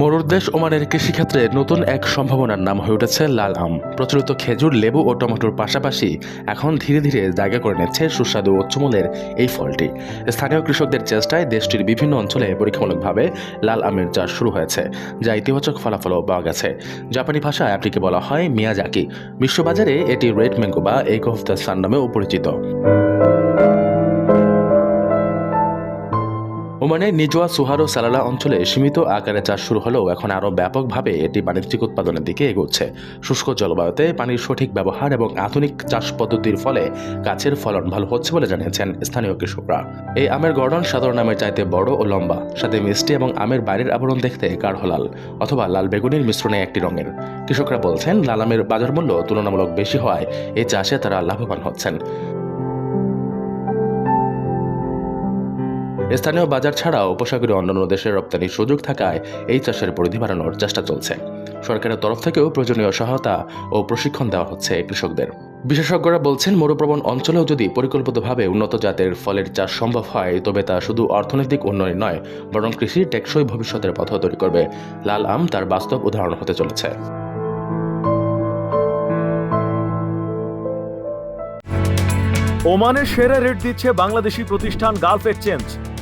মরুর দেশ ওমানের কৃষিক্ষেত্রে নতুন এক সম্ভাবনার নাম হয়ে উঠেছে লাল আম। প্রচলিত খেজুর, লেবু ও টমেটোর পাশাপাশি এখন ধীরে ধীরে জায়গা করে নিচ্ছে সুস্বাদু উচ্চমূল্যের এই ফলটি। স্থানীয় কৃষকদের চেষ্টায় দেশটির বিভিন্ন অঞ্চলে পরীক্ষামূলকভাবে লাল আমের চাষ শুরু হয়েছে, যা ইতিবাচক ফলাফলও পাওয়া গেছে। জাপানি ভাষায় অ্যাপটিকে বলা হয় মিয়াজাকি। বিশ্ববাজারে এটি রেড ম্যাঙ্গো বা এক অফ দ্য সান নামেও পরিচিত। ওমানের নিজোয়া সুহারো সালালা অঞ্চলে সীমিত আকারে চাষ শুরু হলেও এখন আরও ব্যাপকভাবে এটি বাণিজ্যিক উৎপাদনের দিকে এগোচ্ছে। শুষ্ক জলবায়ুতে পানির সঠিক ব্যবহার এবং আধুনিক চাষ পদ্ধতির ফলে গাছের ফলন ভালো হচ্ছে বলে জানিয়েছেন স্থানীয় কৃষকরা। এই আমের গড়ন সাধারণ আমের চাইতে বড় ও লম্বা, সাথে মিষ্টি এবং আমের বাইরের আবরণ দেখতে গাঢ় লাল অথবা লাল বেগুনির মিশ্রণে একটি রঙের। কৃষকরা বলছেন, লাল আমের বাজার মূল্য তুলনামূলক বেশি হওয়ায় এই চাষে তারা লাভবান হচ্ছেন। স্থানীয় বাজার ছাড়াও উপসাগরীয় অন্যান্য দেশের রপ্তানির সুযোগ থাকায় এই চাষের পরিধি বাড়ানোর চেষ্টা চলছে। সরকারের তরফ থেকেও প্রয়োজনীয় সহায়তা ও প্রশিক্ষণ দেওয়া হচ্ছে কৃষকদের। বিশেষজ্ঞরা বলছেন, মরুপ্রবণ অঞ্চলেও যদি পরিকল্পিতভাবে উন্নত জাতের ফলের চাষ সম্ভব হয়, তবে তা শুধু অর্থনৈতিক উন্নয়ন নয়, বরং কৃষির টেকসই ভবিষ্যতের পথ তৈরি করবে। লাল আম তার বাস্তব উদাহরণ হতে চলেছে। ওমানের সেরা রেট দিচ্ছে বাংলাদেশি প্রতিষ্ঠান গালফ এক্সচেঞ্জ।